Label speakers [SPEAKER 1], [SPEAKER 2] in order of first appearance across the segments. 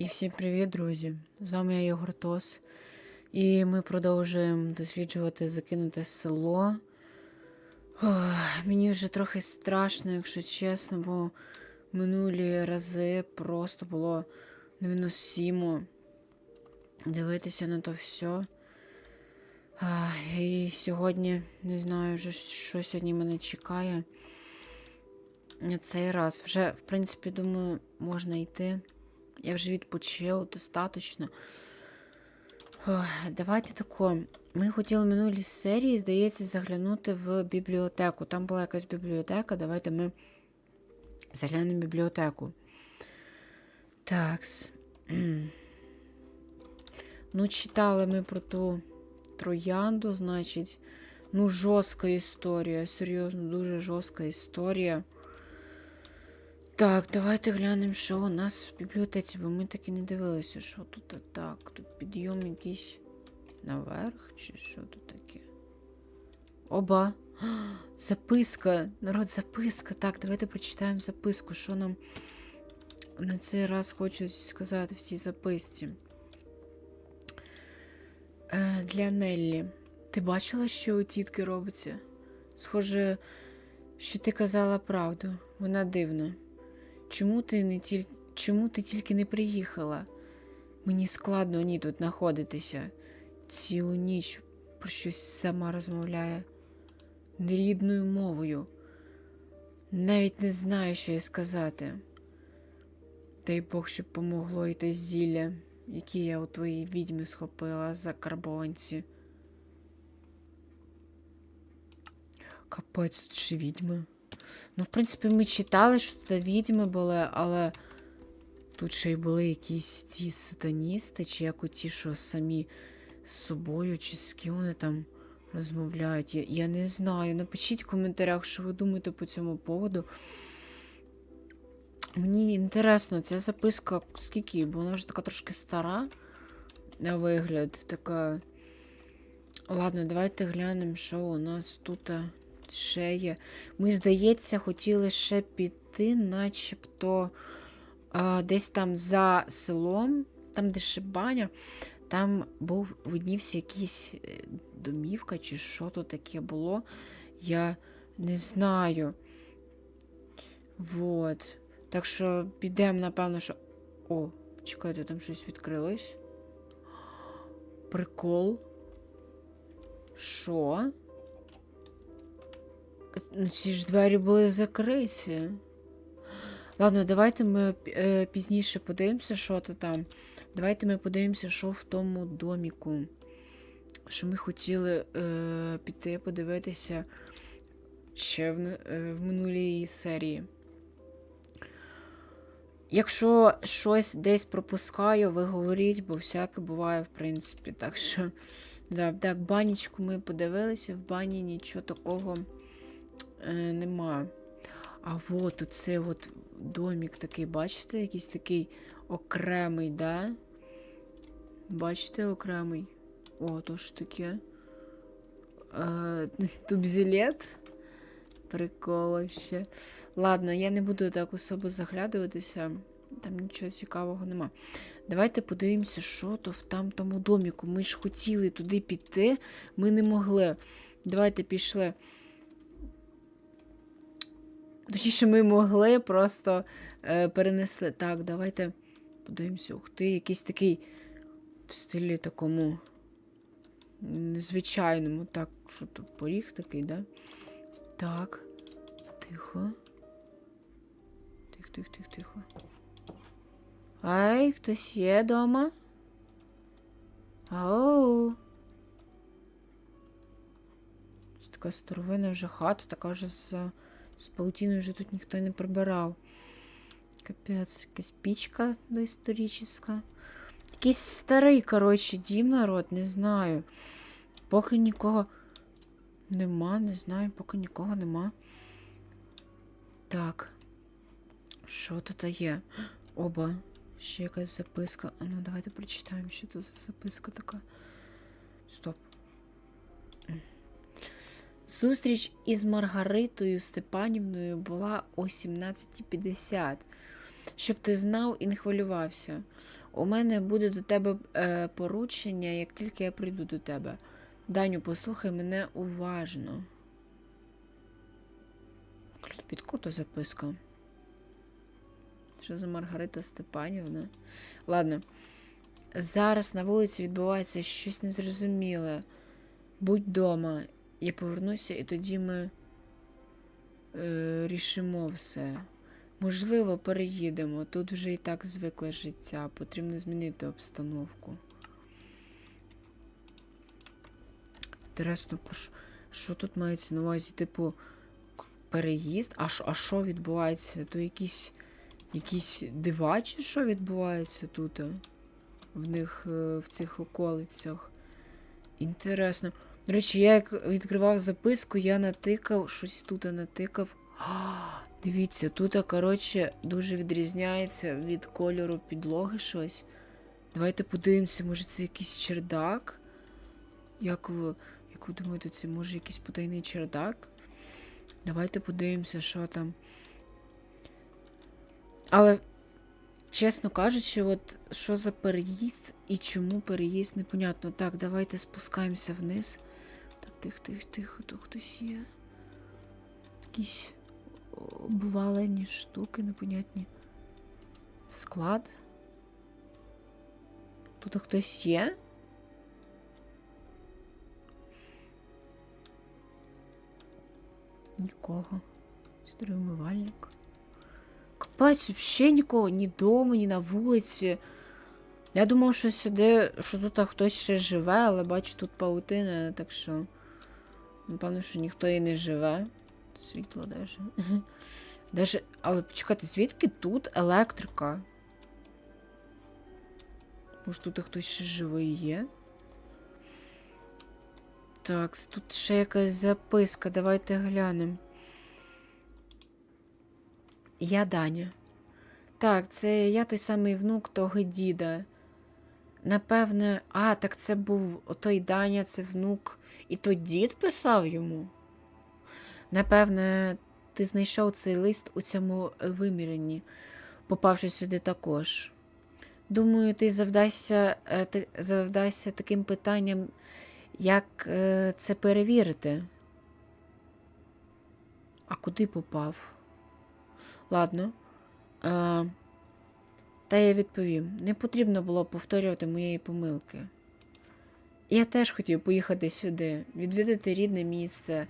[SPEAKER 1] І всім привіт, друзі! З вами я Єгор Тос. І ми продовжуємо досліджувати закинуте село. Ох, мені вже трохи страшно, якщо чесно, бо минулі рази просто було невиносимо дивитися на то все. І сьогодні не знаю вже, що сьогодні мене чекає. Цей раз. Вже, в принципі, думаю, можна йти. Я вже відпочив достатньо. Давайте тако. Ми хотіли в минулій серії, здається, заглянути в бібліотеку. Там була якась бібліотека. Давайте ми заглянемо в бібліотеку. Такс. Ну, читали ми про ту троянду, значить. Ну, жорстка історія. Серйозно, дуже жорстка історія. Так, давайте глянемо, що у нас в бібліотеці, бо ми так і не дивилися, що тут так. Тут підйом якийсь наверх, чи що тут таке? Оба. Записка. Народ, записка. Так, давайте прочитаємо записку, що нам на цей раз хочуть сказати в цій записці. Е, Для Неллі. Ти бачила, що у тітки робиться? Схоже, що ти казала правду. Вона дивна. Чому ти не тіль... Чому ти тільки не приїхала? Мені складно ні тут знаходитися. Цілу ніч про щось сама розмовляє нерідною мовою. Навіть не знаю, що їй сказати. Дай Бог, щоб помогло і те зілля, яке я у твоїй відьми схопила за карбованці. Капець, тут ще відьми. Ну, в принципі, ми читали, що тут відьми були, але тут ще й були якісь ці сатаністи, чи як ті, що самі з собою, чи з ким вони там розмовляють. Я, я не знаю. Напишіть в коментарях, що ви думаєте по цьому поводу. Мені інтересно, ця записка скільки? Бо вона вже така трошки стара на вигляд. Така. Ладно, давайте глянемо, що у нас тут ще є. Ми, здається, хотіли ще піти, начебто а, десь там за селом, там, де ще баня, там був виднівся якийсь е, домівка, чи що то таке було. Я не знаю. Вот. Так що підемо, напевно, що. О, чекайте, там щось відкрилось. Прикол. Що? Ну, ці ж двері були закриті. Ладно, давайте ми е, пізніше подивимося, що то там. Давайте ми подивимося, що в тому доміку. Що ми хотіли е, піти подивитися ще в, е, в минулій серії. Якщо щось десь пропускаю, ви говоріть, бо всяке буває, в принципі. Так що, да, так, банічку ми подивилися, в бані нічого такого е, нема. А от оце от домік такий, бачите, якийсь такий окремий, да? Бачите, окремий? О, то ж таке. Е, Тубзілет. Прикол ще. Ладно, я не буду так особо заглядуватися. Там нічого цікавого нема. Давайте подивимося, що то в там тому доміку. Ми ж хотіли туди піти, ми не могли. Давайте пішли. Точніше, ми могли, просто е, перенесли. Так, давайте подивимося. Ух ти, якийсь такий в стилі такому незвичайному. Так, що тут поріг такий, да? Так. Тихо. Тихо, тихо, тихо, тихо. Ай, хтось є дома? Ау. Це така старовина вже хата, така вже з, з паутіною вже тут ніхто не прибирав. Капець, якась пічка доісторична. Якийсь старий, коротше, дім народ, не знаю. Поки нікого нема, не знаю, поки нікого нема. Так. Що тут є? Оба. Ще якась записка. А ну, давайте прочитаємо, що тут за записка така. Стоп. Зустріч із Маргаритою Степанівною була о 17.50. щоб ти знав і не хвилювався. У мене буде до тебе е, поручення, як тільки я прийду до тебе. Даню, послухай мене уважно. Під кото записка. Що за Маргарита Степанівна? Ладно. Зараз на вулиці відбувається щось незрозуміле. Будь вдома. Я повернуся, і тоді ми е, рішимо все. Можливо, переїдемо. Тут вже і так звикле життя. Потрібно змінити обстановку. Інтересно, що, тут мається на увазі? Типу, переїзд? А що, а що відбувається? То якісь, якісь дива що відбувається тут? В них е, в цих околицях. Інтересно. До речі, я як відкривав записку, я натикав, щось тут натикав. А, дивіться, тут, коротше, дуже відрізняється від кольору підлоги щось. Давайте подивимося, може це якийсь чердак? Як ви, як ви думаєте, це може якийсь потайний чердак? Давайте подивимося, що там. Але, чесно кажучи, от що за переїзд і чому переїзд, непонятно. Так, давайте спускаємося вниз. Так, тихо, тихо, тихо, тут хтось є. Якісь обвалені штуки, непонятні. Склад. Тут хтось є? Нікого. Старий умивальник. Капець, взагалі нікого ні вдома, ні на вулиці. Я думав, що сюди, що тут хтось ще живе, але бачу тут паутина, так що. Напевно, що ніхто і не живе. Світло даже. Даже. Але почекайте, звідки тут електрика? Може тут хтось ще живий є? Так, тут ще якась записка, давайте глянемо. Я Даня. Так, це я той самий внук того діда. Напевне, а, так це був отой Даня, це внук. І той дід писав йому. Напевне, ти знайшов цей лист у цьому виміренні, попавши сюди також. Думаю, ти завдасться, е, ти завдасться таким питанням, як е, це перевірити. А куди попав? Ладно. Е, та я відповім: не потрібно було повторювати моєї помилки. Я теж хотів поїхати сюди, відвідати рідне місце,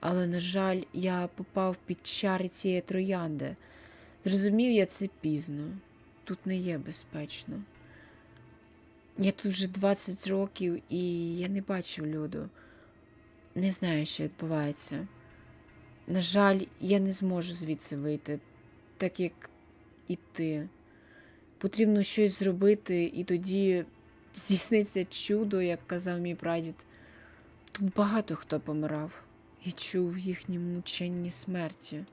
[SPEAKER 1] але, на жаль, я попав під чари цієї троянди. Зрозумів я це пізно. Тут не є безпечно. Я тут вже 20 років і я не бачив люду. Не знаю, що відбувається. На жаль, я не зможу звідси вийти, так як і ти. Потрібно щось зробити, і тоді здійсниться чудо, як казав мій прадід. Тут багато хто помирав. Я чув їхні мученні смерті.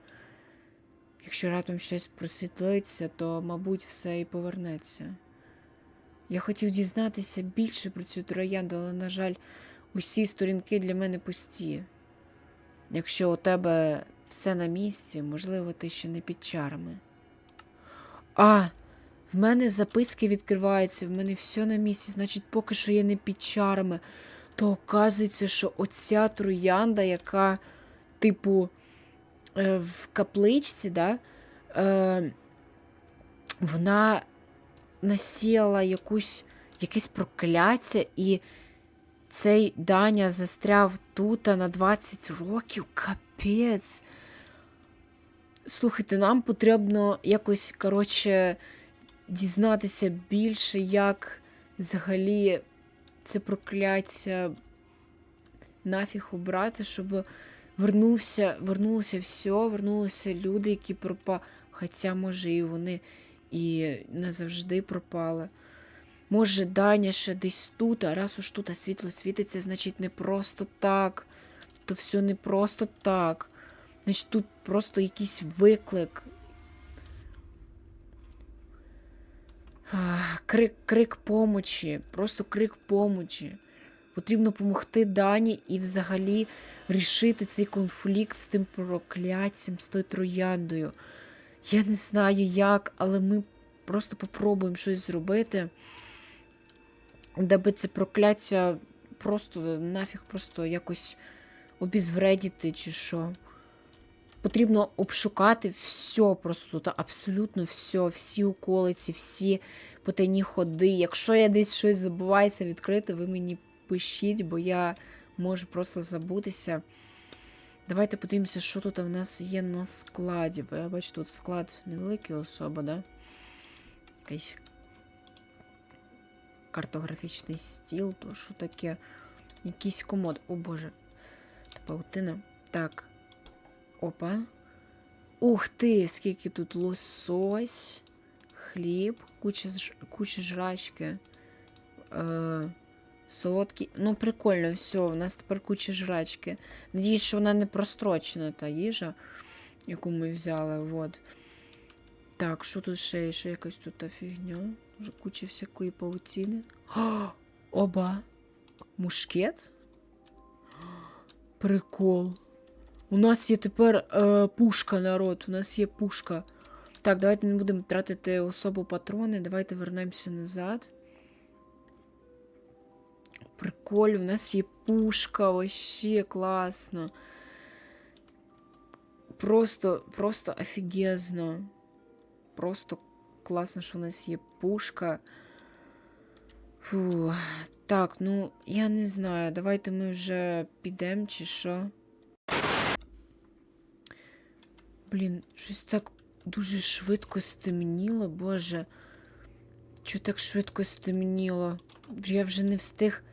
[SPEAKER 1] Якщо раптом щось просвітлиться, то, мабуть, все і повернеться. Я хотів дізнатися більше про цю троянду, але, на жаль, усі сторінки для мене пусті. Якщо у тебе все на місці, можливо, ти ще не під чарами. А, в мене записки відкриваються, в мене все на місці, значить, поки що я не під чарами. То оказується, що оця троянда, яка, типу, е, в капличці, да, е, вона насіяла якусь, якесь прокляття, і цей Даня застряв тут на 20 років. Капець. Слухайте, нам потрібно якось, коротше, дізнатися більше, як взагалі це прокляття нафіг убрати, щоб вернувся, вернулося все, вернулися люди, які пропали. Хоча, може, і вони і не завжди пропали. Може, Даня ще десь тут, а раз уж тут світло світиться, значить, не просто так. То все не просто так. Значить, тут просто якийсь виклик. Крик, крик помочі, просто крик помочі. Потрібно допомогти Дані і взагалі рішити цей конфлікт з тим прокляттям, з тою трояндою. Я не знаю як, але ми просто попробуємо щось зробити. Даби це прокляття просто нафіг просто якось обізвредіти чи що. Потрібно обшукати все просто тут, абсолютно все, всі околиці, всі потайні ходи. Якщо я десь щось забувається відкрити, ви мені пишіть, бо я можу просто забутися. Давайте подивимося, що тут в нас є на складі. Бо я бачу, тут склад невеликий особа, да? Якийсь картографічний стіл, то що таке? Якийсь комод. О боже. Та паутина. Так. Опа. Ух ти, скільки тут лосось, хліб, куча, куча жрачки. Е, солодкі. Ну, прикольно, все, у нас тепер куча жрачки. Надіюсь, що вона не прострочена, та їжа, яку ми взяли. Вот. Так, що тут ще є? Ще якась тут фігня. Вже куча всякої паутини. О, оба. Мушкет? Прикол. У нас є тепер е, пушка, народ. У нас є пушка. Так, давайте не будемо тратити особу патрони. Давайте вернемося назад. Приколь, у нас є пушка, вообще класно. Просто, просто офігезно. Просто класно, що у нас є пушка. Фу. Так, ну, я не знаю. Давайте ми вже підемо чи що. Блін, щось так дуже швидко стемніло, боже. Чого так швидко стемніло? Я вже не встиг.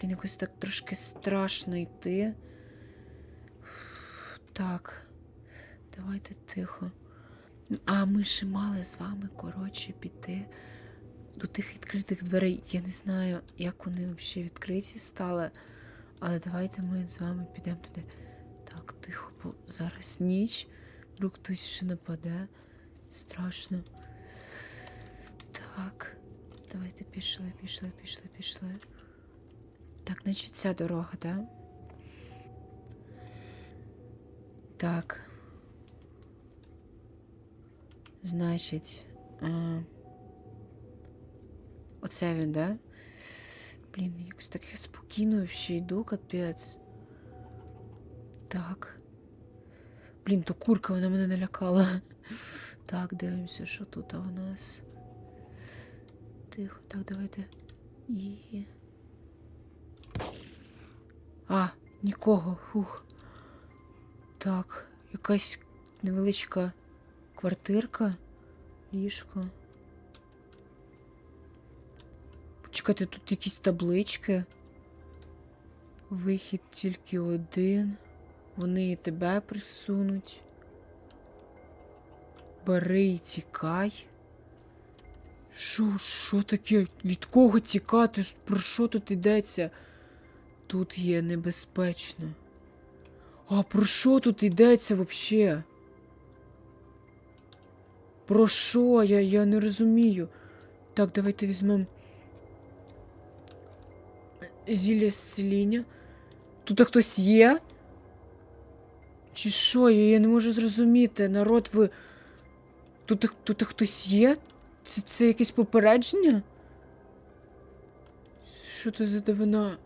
[SPEAKER 1] Блін, якось так трошки страшно йти. Так. Давайте тихо. А ми ще мали з вами, коротше, піти до тих відкритих дверей. Я не знаю, як вони взагалі відкриті стали. Але давайте ми з вами підемо туди. Так, тихо, бо зараз ніч. Вдруг хтось ще нападе. Страшно. Так. Давайте пішли, пішли, пішли, пішли. Так, значить, ця дорога, так? Да? Так. Значить. А... Оце він, да? Блін, якось так я спокійно ще йду, капець. Так. Блін, то курка вона мене налякала. Так, дивимося, що тут у нас. Тихо, так, давайте. І. А, нікого. Фух. Так, якась невеличка квартирка, ліжко. Почекайте, тут якісь таблички. Вихід тільки один. Вони і тебе присунуть. Бери і тікай. Що, що таке? Від кого тікати? Про що тут йдеться? Тут є небезпечно. А про що тут йдеться взагалі? Про що? Я, я не розумію. Так, давайте візьмемо. Зілля зціління. Тут хтось є? Чи що? Я, я не можу зрозуміти. Народ, ви. Тут, тут хтось є? Це, це якесь попередження? Що це за дивина?